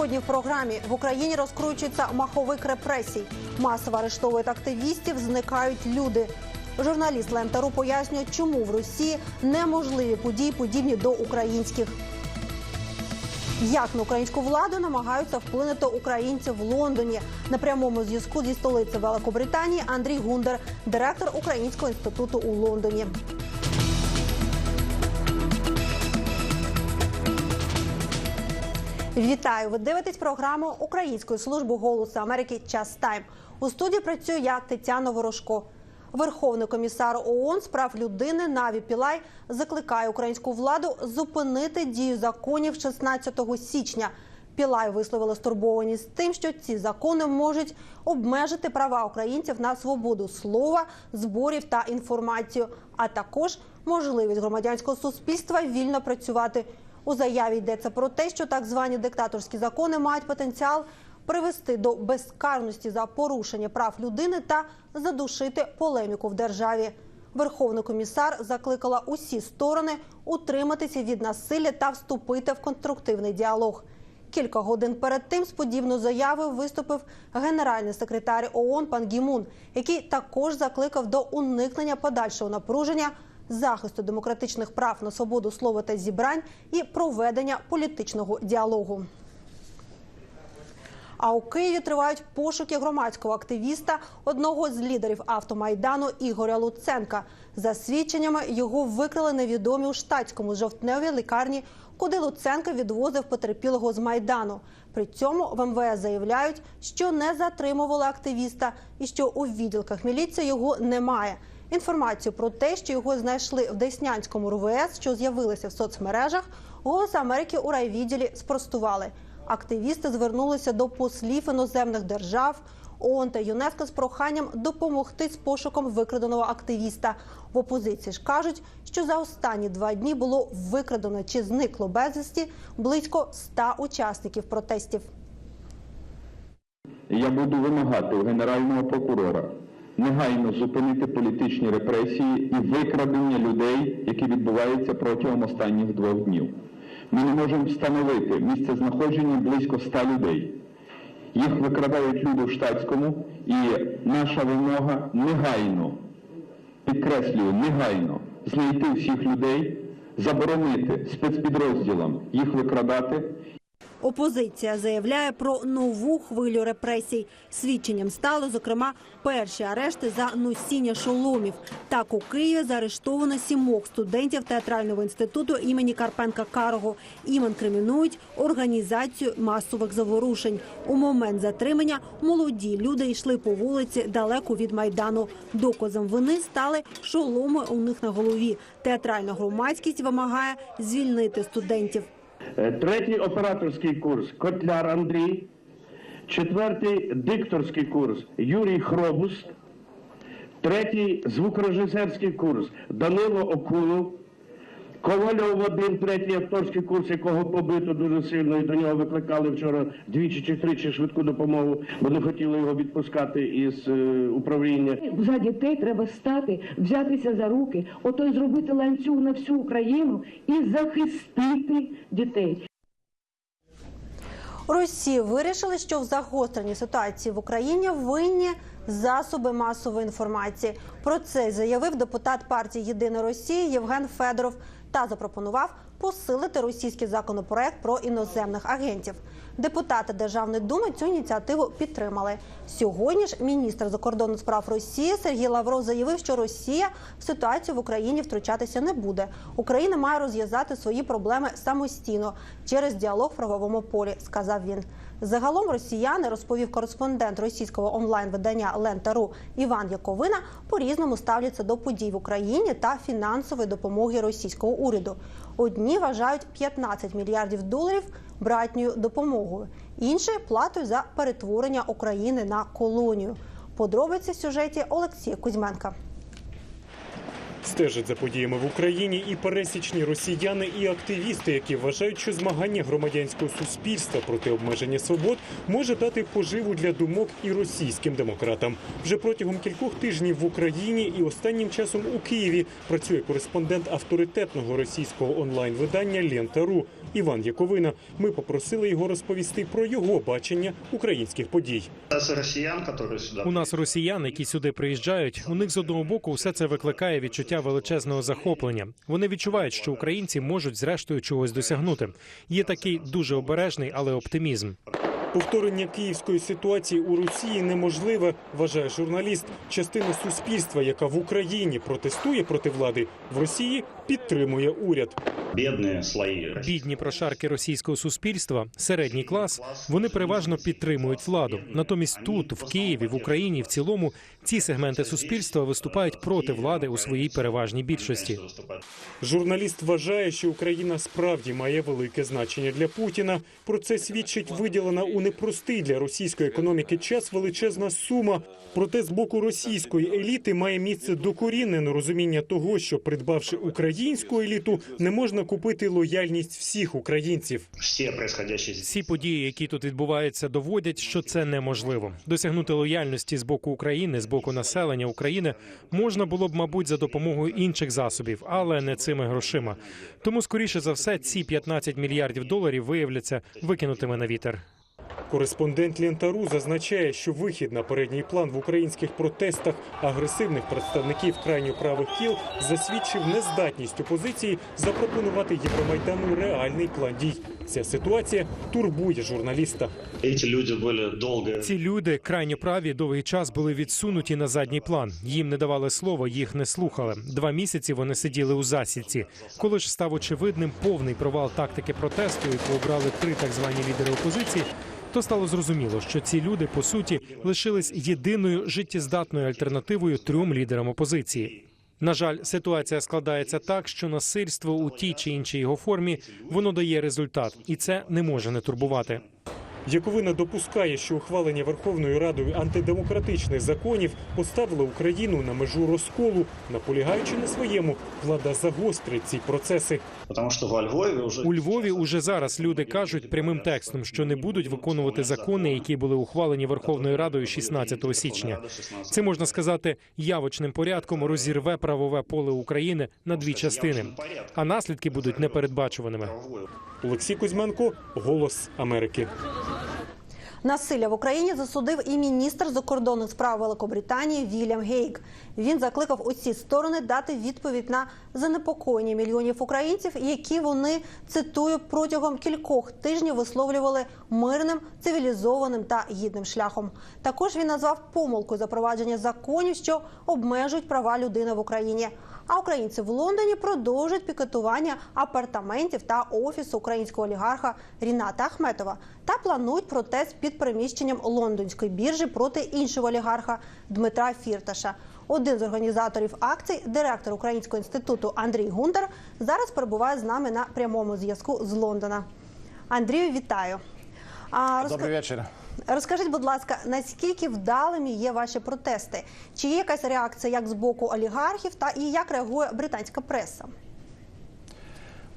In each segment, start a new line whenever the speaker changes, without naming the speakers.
Сьогодні в програмі в Україні розкручується маховик репресій. Масово арештовують активістів, зникають люди. Журналіст Лентеру пояснює, чому в Росії неможливі події, подібні до українських. Як на українську владу намагаються вплинути українці в Лондоні на прямому зв'язку зі столиці Великобританії Андрій Гундер, директор Українського інституту у Лондоні. Вітаю! Ви дивитесь програму Української служби голосу Америки Час Тайм. У студії працюю я Тетяна Ворожко. Верховний комісар ООН з прав людини Наві Пілай закликає українську владу зупинити дію законів 16 січня. Пілай висловила стурбованість тим, що ці закони можуть обмежити права українців на свободу слова, зборів та інформацію, а також можливість громадянського суспільства вільно працювати. У заяві йдеться про те, що так звані диктаторські закони мають потенціал привести до безкарності за порушення прав людини та задушити полеміку в державі. Верховний комісар закликала усі сторони утриматися від насилля та вступити в конструктивний діалог. Кілька годин перед тим з подібною заявою виступив генеральний секретар ООН пан Гімун, який також закликав до уникнення подальшого напруження, захисту демократичних прав на свободу слова та зібрань і проведення політичного діалогу. А у Києві тривають пошуки громадського активіста, одного з лідерів автомайдану Ігоря Луценка. За свідченнями його викрили невідомі у штатському жовтневій лікарні, куди Луценка відвозив потерпілого з майдану. При цьому в МВС заявляють, що не затримували активіста і що у відділках міліції його немає. Інформацію про те, що його знайшли в Деснянському РВС, що з'явилися в соцмережах, голос Америки у райвідділі спростували. Активісти звернулися до послів іноземних держав ООН та ЮНЕСКО з проханням допомогти з пошуком викраденого активіста. В опозиції ж кажуть, що за останні два дні було викрадено чи зникло безвісті близько ста учасників протестів.
Я буду вимагати у генерального прокурора негайно зупинити політичні репресії і викрадення людей, які відбуваються протягом останніх двох днів. Ми не можемо встановити місце знаходження близько ста людей. Їх викрадають люди в штатському, і наша вимога негайно, підкреслюю, негайно знайти всіх людей, заборонити спецпідрозділам їх викрадати
Опозиція заявляє про нову хвилю репресій. Свідченням стало, зокрема, перші арешти за носіння шоломів. Так у Києві заарештовано сімох студентів театрального інституту імені Карпенка Карого. Їм інкримінують організацію масових заворушень. У момент затримання молоді люди йшли по вулиці далеко від майдану. Доказом вини стали шоломи у них на голові. Театральна громадськість вимагає звільнити студентів.
Е, Третій операторський курс Котляр Андрій. Четвертий дикторський курс Юрій Хробус. Третій звукорежисерський курс Данило Окулов. Ковальов Вадим, третій акторський курс, якого побито дуже сильно, і до нього викликали вчора двічі чи тричі швидку допомогу, бо не хотіли його відпускати із е, управління.
За дітей треба стати, взятися за руки, ото й зробити ланцюг на всю Україну і захистити дітей.
У Росії вирішили, що в загостренні ситуації в Україні винні засоби масової інформації. Про це заявив депутат партії Єдина Росія Євген Федоров та запропонував посилити російський законопроект про іноземних агентів. Депутати Державної думи цю ініціативу підтримали. Сьогодні ж міністр закордонних справ Росії Сергій Лавров заявив, що Росія в ситуацію в Україні втручатися не буде. Україна має розв'язати свої проблеми самостійно через діалог в правовому полі, сказав він. Загалом росіяни розповів кореспондент російського онлайн-видання Лента.ру Іван Яковина по-різному ставляться до подій в Україні та фінансової допомоги російського уряду. Одні вважають 15 мільярдів доларів братньою допомогою, інші платою за перетворення України на колонію. Подробиці в сюжеті Олексія Кузьменка.
Стежать за подіями в Україні і пересічні росіяни, і активісти, які вважають, що змагання громадянського суспільства проти обмеження свобод може дати поживу для думок і російським демократам. Вже протягом кількох тижнів в Україні і останнім часом у Києві працює кореспондент авторитетного російського онлайн-видання Лента.ру Іван Яковина. Ми попросили його розповісти про його бачення українських подій.
У нас росіян, які сюди приїжджають. У них з одного боку все це викликає відчуття величезного захоплення. Вони відчувають, що українці можуть зрештою чогось досягнути. Є такий дуже обережний, але оптимізм.
Повторення київської ситуації у Росії неможливе, вважає журналіст. Частина суспільства, яка в Україні протестує проти влади, в Росії підтримує уряд.
бідні слої.
Бідні прошарки російського суспільства, середній клас, вони переважно підтримують владу. Натомість тут, в Києві, в Україні, в цілому, ці сегменти суспільства виступають проти влади у своїй переважній більшості.
Журналіст вважає, що Україна справді має велике значення для Путіна. Про це свідчить виділена у непростий для російської економіки час величезна сума. Проте з боку російської еліти має місце докорінне розуміння того, що придбавши українську еліту, не можна купити лояльність всіх українців.
Всі
події, які тут відбуваються, доводять, що це неможливо. Досягнути лояльності з боку України, з боку населення України можна було б, мабуть, за допомогою інших засобів, але не цими грошима. Тому, скоріше за все, ці 15 мільярдів доларів виявляться викинутими на вітер.
Кореспондент Лентару зазначає, що вихід на передній план в українських протестах агресивних представників крайньо правих кіл засвідчив нездатність опозиції запропонувати Євромайдану реальний план дій. Ця ситуація турбує журналіста.
Ці люди були довго
Ці люди крайньо праві довгий час були відсунуті на задній план. Їм не давали слова, їх не слухали. Два місяці вони сиділи у засідці. Коли ж став очевидним повний провал тактики протесту, яку обрали три так звані лідери опозиції. То стало зрозуміло, що ці люди по суті лишились єдиною життєздатною альтернативою трьом лідерам опозиції. На жаль, ситуація складається так, що насильство у тій чи іншій його формі воно дає результат, і це не може не турбувати.
Яковина допускає, що ухвалення Верховною Радою антидемократичних законів поставило Україну на межу розколу, наполягаючи на своєму, влада загострить ці процеси.
У Львові уже зараз люди кажуть прямим текстом, що не будуть виконувати закони, які були ухвалені Верховною Радою 16 січня. Це можна сказати явочним порядком розірве правове поле України на дві частини, а наслідки будуть непередбачуваними.
Олексій Кузьменко, Голос Америки.
Насилля в Україні засудив і міністр закордонних справ Великобританії Вільям Гейк. Він закликав усі сторони дати відповідь на занепокоєння мільйонів українців, які вони цитую протягом кількох тижнів висловлювали мирним, цивілізованим та гідним шляхом. Також він назвав помилкою запровадження законів, що обмежують права людини в Україні. А українці в Лондоні продовжують пікетування апартаментів та офісу українського олігарха Ріната Ахметова та планують протест під приміщенням лондонської біржі проти іншого олігарха Дмитра Фірташа. Один з організаторів акцій, директор Українського інституту Андрій Гундар, зараз перебуває з нами на прямому зв'язку з Лондона. Андрію, вітаю. А, розк...
Добрий вечір.
Розкажіть, будь ласка, наскільки вдалими є ваші протести? Чи є якась реакція як з боку олігархів, та і як реагує британська преса?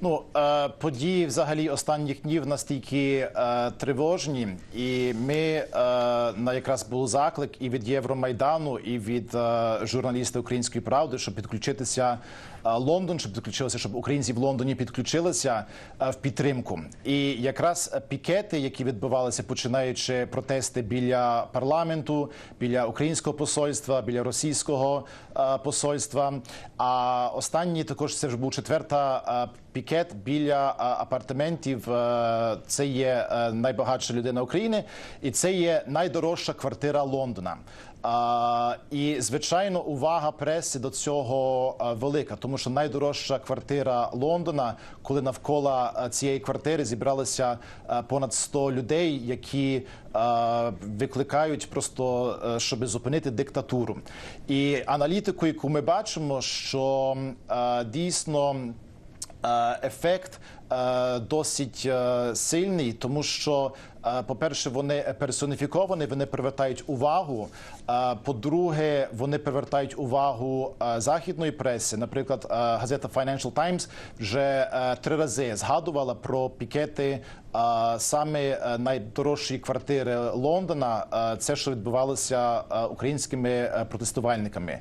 Ну е, події взагалі останніх днів настільки е, тривожні, і ми е, на якраз був заклик і від Євромайдану, і від е, журналістів Української правди, щоб підключитися Лондон, щоб підключилися, щоб українці в Лондоні підключилися е, в підтримку. І якраз е, пікети, які відбувалися, починаючи протести біля парламенту, біля українського посольства, біля російського е, посольства. А останній також це вже був четверта е, пікет біля е, апартаментів. Е, Це є е, найбагатша людина України, і це є найдорожча квартира Лондона. І звичайно, увага преси до цього велика, тому що найдорожча квартира Лондона, коли навколо цієї квартири зібралися понад 100 людей, які викликають просто а, щоб зупинити диктатуру. І аналітику, яку ми бачимо, що дійсно е, ефект е, досить е, сильний, тому що, е, по-перше, вони персоніфіковані, вони привертають увагу. По-друге, вони привертають увагу західної преси. Наприклад, газета Financial Times вже е, три рази згадувала про пікети саме е, найдорожчої квартири Лондона. Це що відбувалося українськими е, протестувальниками,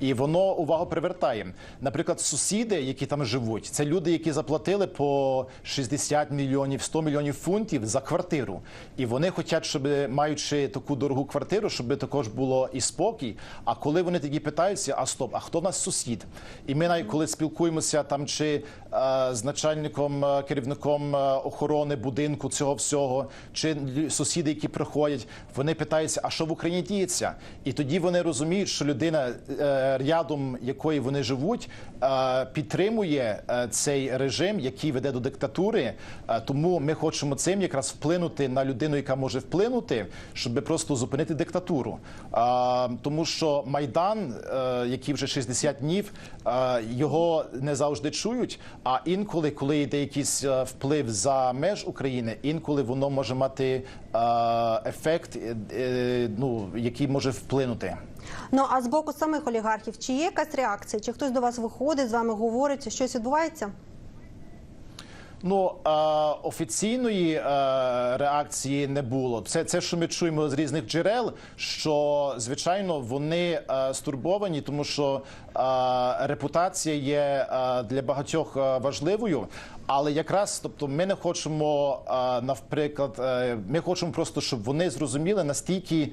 і воно увагу привертає. Наприклад, сусіди, які там живуть, це люди, які заплатили по 60 мільйонів, 100 мільйонів фунтів за квартиру. І вони хочуть, щоб маючи таку дорогу квартиру, щоб також було і спокій. А коли вони тоді питаються, а стоп, а хто в нас сусід? І ми навіть коли спілкуємося там чи е, з начальником, е, керівником е, охорони будинку цього всього, чи сусіди, які приходять, вони питаються, а що в Україні діється? І тоді вони розуміють, що людина, рядом якої вони живуть, підтримує цей режим, який веде до диктатури. Тому ми хочемо цим якраз вплинути на людину, яка може вплинути, щоб просто зупинити диктатуру. А, Тому що майдан, е, який вже 60 днів, е, його не завжди чують. А інколи, коли йде якийсь е, вплив за меж України, інколи воно може мати ефект, ну який може вплинути.
Ну а з боку самих олігархів, чи є якась реакція? Чи хтось до вас виходить з вами говорить, щось відбувається?
Ну офіційної е, реакції не було. Це це, що ми чуємо з різних джерел. Що звичайно вони е, стурбовані, тому що е, репутація є для багатьох важливою. Але якраз тобто ми не хочемо, наприклад, ми хочемо просто, щоб вони зрозуміли настільки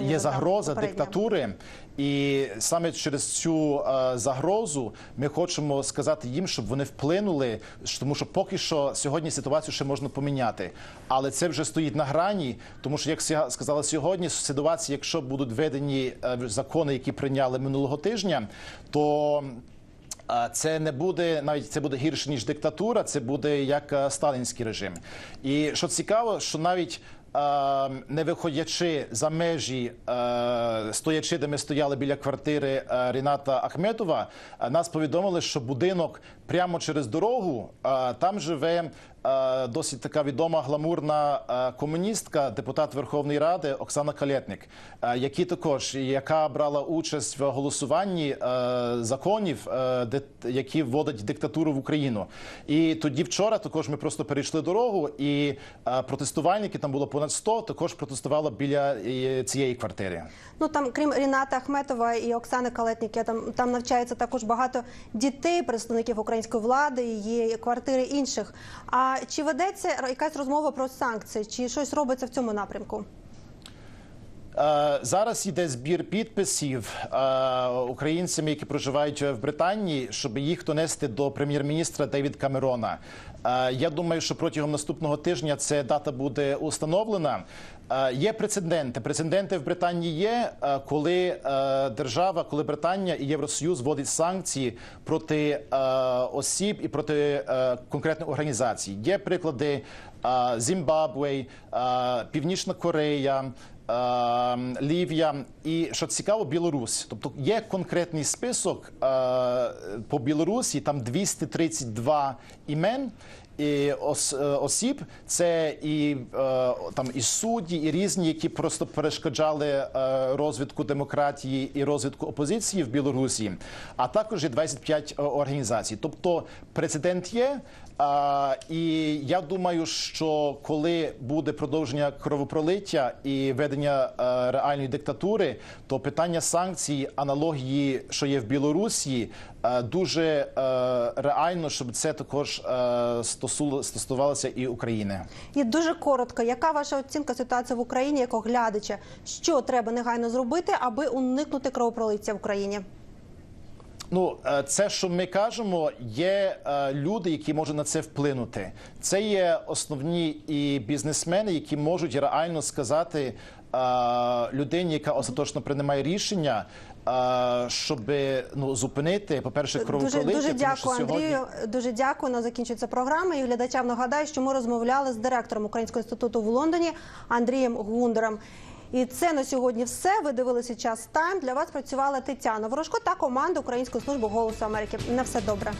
є загроза диктатури. І саме через цю е, загрозу ми хочемо сказати їм, щоб вони вплинули, тому що поки що сьогодні ситуацію ще можна поміняти, але це вже стоїть на грані, тому що як сказали сьогодні, ситуація, якщо будуть введені е, закони, які прийняли минулого тижня, то Це не буде навіть це буде гірше ніж диктатура. Це буде як е, сталінський режим. І що цікаво, що навіть е, не виходячи за межі, е, стоячи, де ми стояли біля квартири е, Ріната Ахметова, е, нас повідомили, що будинок прямо через дорогу там живе. Е, Досить така відома гламурна е, комуністка, депутат Верховної Ради Оксана Калєтник, е, які також яка брала участь в голосуванні законів, які вводять диктатуру в Україну. І тоді вчора також ми просто перейшли дорогу, і протестувальники там було понад 100, також протестувало біля цієї квартири.
Ну там, крім Ріната Ахметова і Оксани Калетніки, там там навчається також багато дітей, представників української влади, є квартири інших. А чи ведеться якась розмова про санкції? Чи щось робиться в цьому напрямку?
Е, Зараз йде збір підписів українцям, які проживають в Британії, щоб їх донести до прем'єр-міністра Девід Камерона. Е, Я думаю, що протягом наступного тижня ця дата буде установлена. Е, Є прецеденти. Прецеденти в Британії є, е, коли е, держава, коли Британія і Євросоюз вводять санкції проти осіб і проти конкретних організацій. Є приклади Зімбабве, Північна Корея. Лівія і що цікаво, Білорусь. Тобто є конкретний список по Білорусі, там 232 імен. І ос, е, осіб це і е, там і судді, і різні, які просто перешкоджали е, розвитку демократії і розвитку опозиції в Білорусі, а також є 25 е, організацій. Тобто прецедент є. А, і я думаю, що коли буде продовження кровопролиття і ведення е, реальної диктатури, то питання санкцій, аналогії, що є в Білорусі, дуже е, реально, щоб це також е, стосу- стосувалося і України.
І дуже коротко, яка ваша оцінка ситуації в Україні як оглядача? Що треба негайно зробити, аби уникнути кровопролиття в Україні?
Ну, е, це, що ми кажемо, є е, люди, які можуть на це вплинути. Це є основні і бізнесмени, які можуть реально сказати е, людині, яка остаточно приймає рішення, е, щоб ну зупинити, по перше,
Дуже
кровопролиття.
дуже
тому
дякую,
сьогодні...
Андрію. Дуже дякую. На закінчується програма. І глядачам нагадаю, що ми розмовляли з директором Українського інституту в Лондоні Андрієм Гундером. І це на сьогодні все. Ви дивилися час тайм. Для вас працювала Тетяна Ворожко та команда Української служби голосу Америки. На все добре.